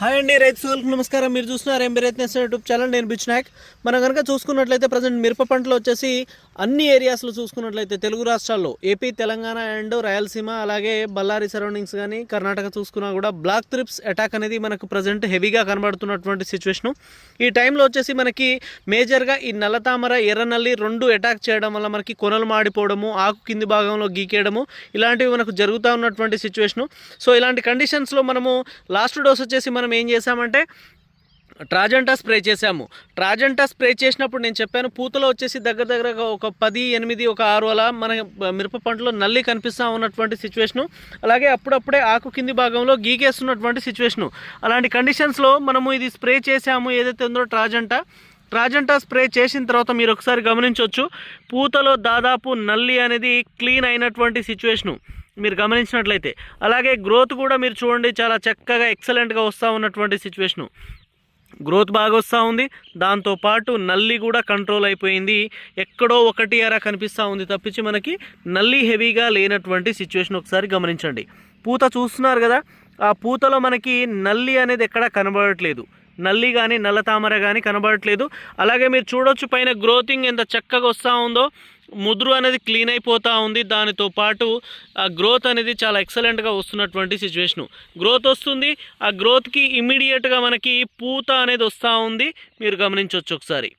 Hi అండి రైతు సోదరులకు నమస్కారం. మీరు చూస్తున్నారు ఎంబీ రైతు యూట్యూబ్ ఛానల్. నేను బిచ్ నాయక్. మనం కనుక చూసుకున్నట్లయితే ప్రజెంట్ మిరప పంటలు వచ్చేసి అన్ని ఏరియాస్లో చూసుకున్నట్లయితే తెలుగు రాష్ట్రాల్లో ఏపీ తెలంగాణ అండ్ రాయలసీమ అలాగే బళ్ళారి సరౌండింగ్స్ కానీ కర్ణాటక చూసుకున్నా కూడా బ్లాక్ త్రిప్స్ అటాక్ అనేది మనకు ప్రజెంట్ హెవీగా కనబడుతున్నటువంటి సిచ్యువేషను. ఈ టైంలో వచ్చేసి మనకి మేజర్గా ఈ నల్లతామర ఎర్రనల్లి రెండు అటాక్ చేయడం వల్ల మనకి కొనలు మాడిపోవడము ఆకు కింది భాగంలో గీకేయడము ఇలాంటివి మనకు జరుగుతూ ఉన్నటువంటి సిచ్యువేషను. సో ఇలాంటి కండిషన్స్లో మనము లాస్ట్ డోస్ వచ్చేసి మనం ఏం చేసామంటే ట్రాజెంటా స్ప్రే చేసాము ట్రాజెంటా స్ప్రే చేసినప్పుడు నేను చెప్పాను పూతలో వచ్చేసి దగ్గర దగ్గర ఒక పది ఎనిమిది ఒక ఆరు అలా మన మిరప పంటలో నల్లి కనిపిస్తూ ఉన్నటువంటి సిచ్యువేషను అలాగే అప్పుడప్పుడే ఆకు కింది భాగంలో గీకేస్తున్నటువంటి సిచ్యువేషను. అలాంటి కండిషన్స్లో మనము ఇది స్ప్రే చేసాము ఏదైతే ఉందో ట్రాజెంటా. ట్రాజెంటా స్ప్రే చేసిన తర్వాత మీరు ఒకసారి గమనించవచ్చు. పూతలో దాదాపు నల్లి అనేది క్లీన్ అయినటువంటి సిచ్యువేషను మీరు గమనించినట్లయితే. అలాగే గ్రోత్ కూడా మీరు చూడండి చాలా చక్కగా ఎక్సలెంట్గా వస్తూ ఉన్నటువంటి సిచ్యువేషను. గ్రోత్ బాగా వస్తూ ఉంది. దాంతోపాటు నల్లి కూడా కంట్రోల్ అయిపోయింది. ఎక్కడో ఒకటి అరా కనిపిస్తూ ఉంది తప్పించి మనకి నల్లి హెవీగా లేనటువంటి సిచ్యువేషన్ ఒకసారి గమనించండి. పూత చూస్తున్నారు కదా ఆ పూతలో మనకి నల్లి అనేది ఎక్కడా కనబడట్లేదు. నల్లి కానీ నల్ల తామర కానీ కనబడట్లేదు. అలాగే మీరు చూడొచ్చు పైన గ్రోతింగ్ ఎంత చక్కగా వస్తూ ఉందో. ముదురు అనేది క్లీన్ అయిపోతూ ఉంది. దానితో పాటు ఆ గ్రోత్ అనేది చాలా ఎక్సలెంట్గా వస్తున్నటువంటి సిచ్యువేషను గ్రోత్ వస్తుంది. ఆ గ్రోత్కి ఇమీడియట్గా మనకి పూత అనేది వస్తూ ఉంది. మీరు గమనించవచ్చు ఒకసారి.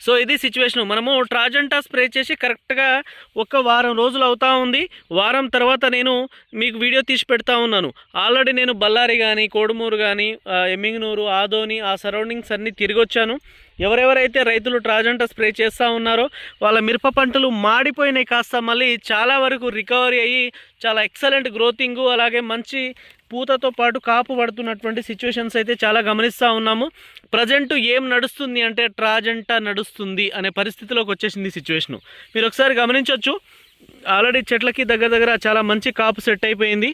సో ఇది సిచ్యువేషన్ మనము ట్రాజెంటా స్ప్రే చేసి కరెక్ట్గా ఒక వారం రోజులు అవుతా ఉంది. వారం తర్వాత నేను మీకు వీడియో తీసి పెడతా ఉన్నాను. ఆల్రెడీ నేను బళ్ళారి కానీ కోడుమూరు కానీ ఎమ్మింగనూరు ఆదోని ఆ సరౌండింగ్స్ అన్నీ తిరిగి వచ్చాను ఎవరెవరైతే రైతులు ట్రాజెంటా స్ప్రే చేస్తూ ఉన్నారో వాళ్ళ మిరప పంటలు మాడిపోయినాయి కాస్త మళ్ళీ చాలా వరకు రికవరీ అయ్యి చాలా ఎక్సలెంట్ గ్రోతింగు అలాగే మంచి పూతతో పాటు కాపు పడుతున్నటువంటి సిచ్యువేషన్స్ అయితే చాలా గమనిస్తూ ఉన్నాము. ప్రజెంట్ ఏం నడుస్తుంది అంటే ట్రాజెంటా నడుస్తుంది అనే పరిస్థితిలోకి వచ్చేసింది సిచ్యువేషను. మీరు ఒకసారి గమనించవచ్చు ఆల్రెడీ చెట్లకి దగ్గర దగ్గర చాలా మంచి కాపు సెట్ అయిపోయింది.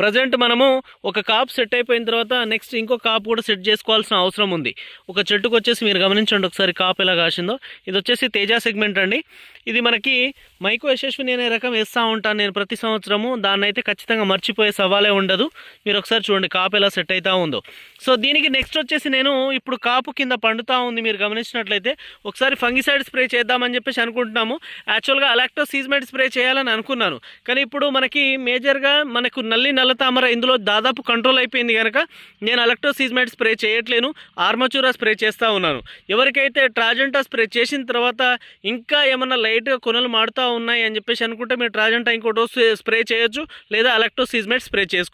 ప్రజెంట్ మనము ఒక కాపు సెట్ అయిపోయిన తర్వాత నెక్స్ట్ ఇంకో కాపు కూడా సెట్ చేసుకోవాల్సిన అవసరం ఉంది. ఒక చెట్టుకు వచ్చేసి మీరు గమనించండి ఒకసారి కాపు ఎలా కాసిందో. ఇది వచ్చేసి తేజ సెగ్మెంట్ అండి. ఇది మనకి మైకో యశస్విని అనే రకం వేస్తూ ఉంటాను నేను ప్రతి సంవత్సరము. దాన్ని అయితే ఖచ్చితంగా మర్చిపోయే సవాలే ఉండదు. మీరు ఒకసారి చూడండి కాపు ఎలా సెట్ అవుతూ ఉందో. సో దీనికి నెక్స్ట్ వచ్చేసి నేను ఇప్పుడు కాపు కింద పండుతూ ఉంది మీరు గమనించినట్లయితే. ఒకసారి ఫంగిసైడ్ స్ప్రే చేద్దామని చెప్పేసి అనుకుంటున్నాము. యాక్చువల్గా అలాక్టో సీజ్మెంట్ స్ప్రే చేయాలని అనుకున్నాను. కానీ ఇప్పుడు మనకి మేజర్గా మనకు నల్లి నల్ల తామర ఇందులో దాదాపు కంట్రోల్ అయిపోయింది కనుక నేను అలెక్టోసిజ్మెట్ స్ప్రే చేయట్లేను ఆర్మచూరా స్ప్రే చేస్తూ ఉన్నాను. ఎవరికైతే ట్రాజెంటా స్ప్రే చేసిన తర్వాత ఇంకా ఏమన్నా లైట్గా కొనలు మాడుతూ ఉన్నాయి అని చెప్పేసి అనుకుంటే మీరు ట్రాజెంటా ఇంకోటో స్ప్రే చేయొచ్చు లేదా అలెక్టో స్ప్రే చేసుకో.